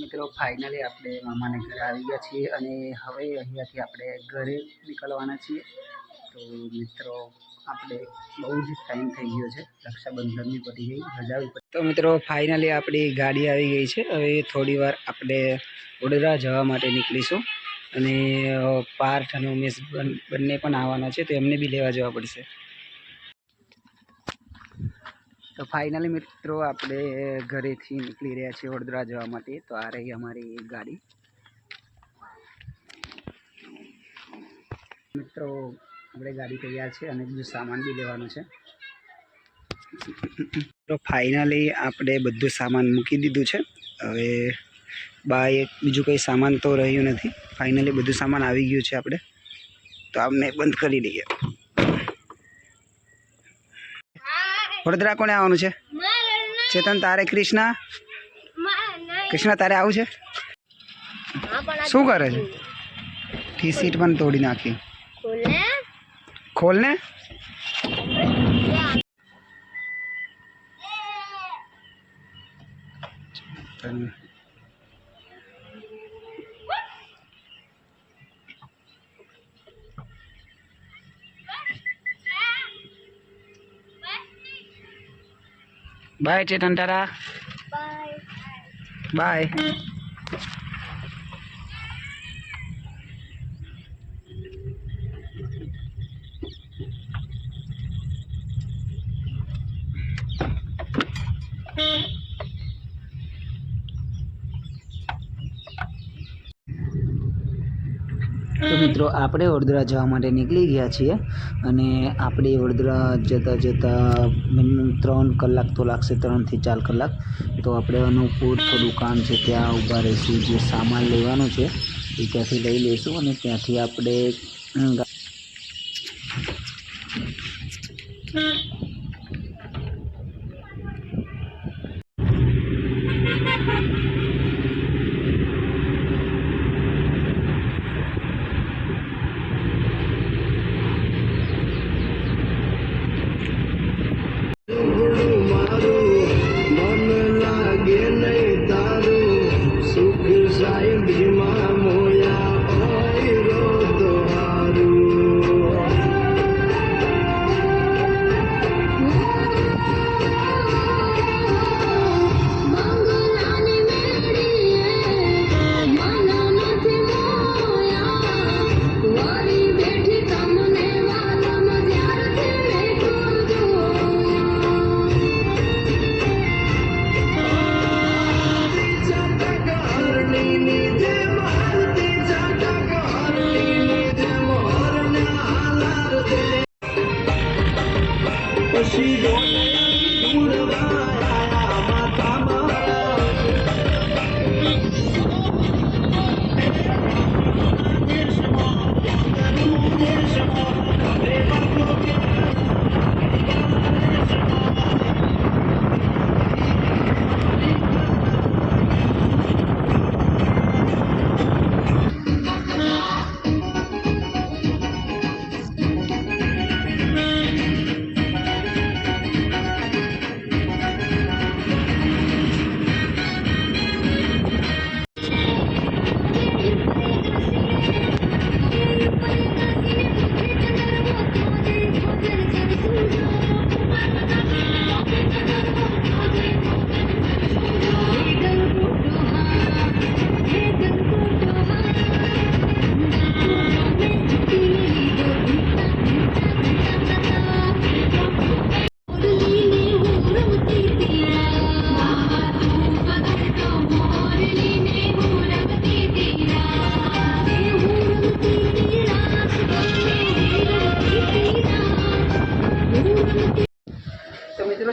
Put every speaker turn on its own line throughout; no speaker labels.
મિત્રો ફાઇનલી આપણે મામાને ઘરે આવી ગયા છીએ અને હવે અહીંયાથી આપણે ઘરે નીકળવાના છીએ. તો મિત્રો, આપણે બહુ જ ટાઈમ થઈ ગયો છે. રક્ષાબંધનની પતી ગઈ રજા તો મિત્રો ફાઇનલી આપણી ગાડી આવી ગઈ છે. હવે થોડી વાર આપણે વડોદરા જવા માટે નીકળીશું. અને પાર્થ અને ઉમેશ બંને પણ આવવાના છે, તો એમને બી લેવા જવા પડશે. તો ફાઇનલી મિત્રો આપણે ઘરેથી નીકળી રહ્યા છીએ વડોદરા જવા માટે. તો આ રહી અમારી ગાડી. મિત્રો, આપણે ગાડી તૈયાર છે અને બીજું સામાન બી લેવાનું છે. તો ફાઇનલી આપણે બધું સામાન મૂકી દીધું છે. હવે બાય બીજું કંઈ સામાન તો રહ્યું નથી. ફાઇનલી બધું સામાન આવી ગયું છે આપણે. તો આમને બંધ કરી દઈએ. વડોદરા કોને આવવાનું છે? ચેતન તારે કૃષ્ણા? કૃષ્ણા તારે આવું છે? શું કરે છે? ટી સીટ પણ તોડી નાખી. ખોલ? ને બાય ચેતન તારા બાય તો મિત્રો, આપણે વડોદરા જવા માટે નીકળી ગયા છીએ અને આપણે વડોદરા જતાં જતાં મિનિમમ ત્રણ કલાક તો લાગશે, ત્રણથી ચાર કલાક. તો આપણે થોડું કામ છે, ત્યાં ઊભા રહીશું. જે સામાન લેવાનો છે, એ ત્યાંથી લઈ લઈશું અને ત્યાંથી આપણે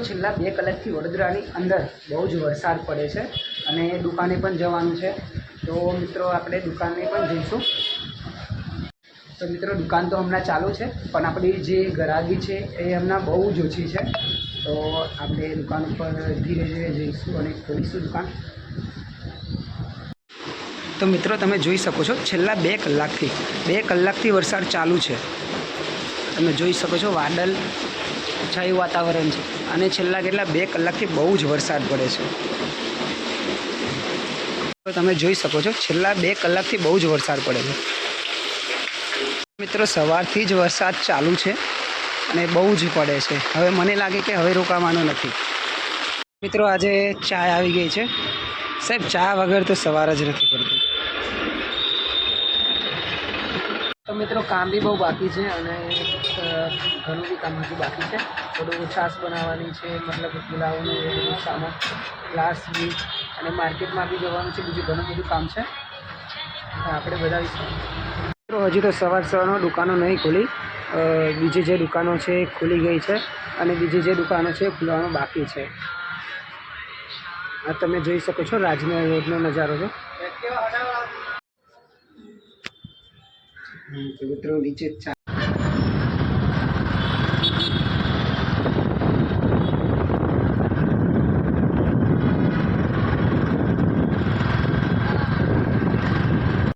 છેલ્લા બે કલાકથી વડોદરાની અંદર બહુ જ વરસાદ પડે છે અને દુકાને પણ જવાનું છે. તો મિત્રો, આપણે દુકાને પણ જઈશું. તો મિત્રો, દુકાન તો હમણાં ચાલુ છે, પણ આપણી જે ગરાગી છે એ હમણાં બહુ જ ઓછી છે. તો આપણે દુકાન ઉપર ધીરે ધીરે જઈશું અને ખોલીશું દુકાન. તો મિત્રો, તમે જોઈ શકો છો, છેલ્લા બે કલાકથી બે કલાકથી વરસાદ ચાલુ છે. તમે જોઈ શકો છો, વાદળ છાયું વાતાવરણ છે. અને છેલ્લા કેટલા બે કલાકથી બહુ જ વરસાદ પડે છે. તમે જોઈ શકો છો, છેલ્લા બે કલાકથી બહુ જ વરસાદ પડે છે. મિત્રો, સવારથી જ વરસાદ ચાલુ છે અને બહુ જ પડે છે. હવે મને લાગે કે હવે રોકાવાનું નથી. મિત્રો, આજે ચા આવી ગઈ છે. સાહેબ, ચા વગર તો સવાર જ નથી પડતી. તો મિત્રો કામ બી બહુ બાકી છે અને ઘણું બી કામ હજુ બાકી છે. થોડું છાશ બનાવવાની છે, મતલબ પુલાવનું એ બધું સામાન, ગ્લાસ બી, અને માર્કેટમાં બી જવાનું છે, બીજું ઘણું બધું કામ છે. આપણે બધાવીશું મિત્રો, હજી તો સવાર સવારનો દુકાનો નહીં ખુલી. બીજી જે દુકાનો છે એ ખુલી ગઈ છે અને બીજી જે દુકાનો છે એ ખુલવાનું બાકી છે. આ તમે જોઈ શકો છો રાજના રોડનો નજારો છે. હમ, તો મિત્રો ચા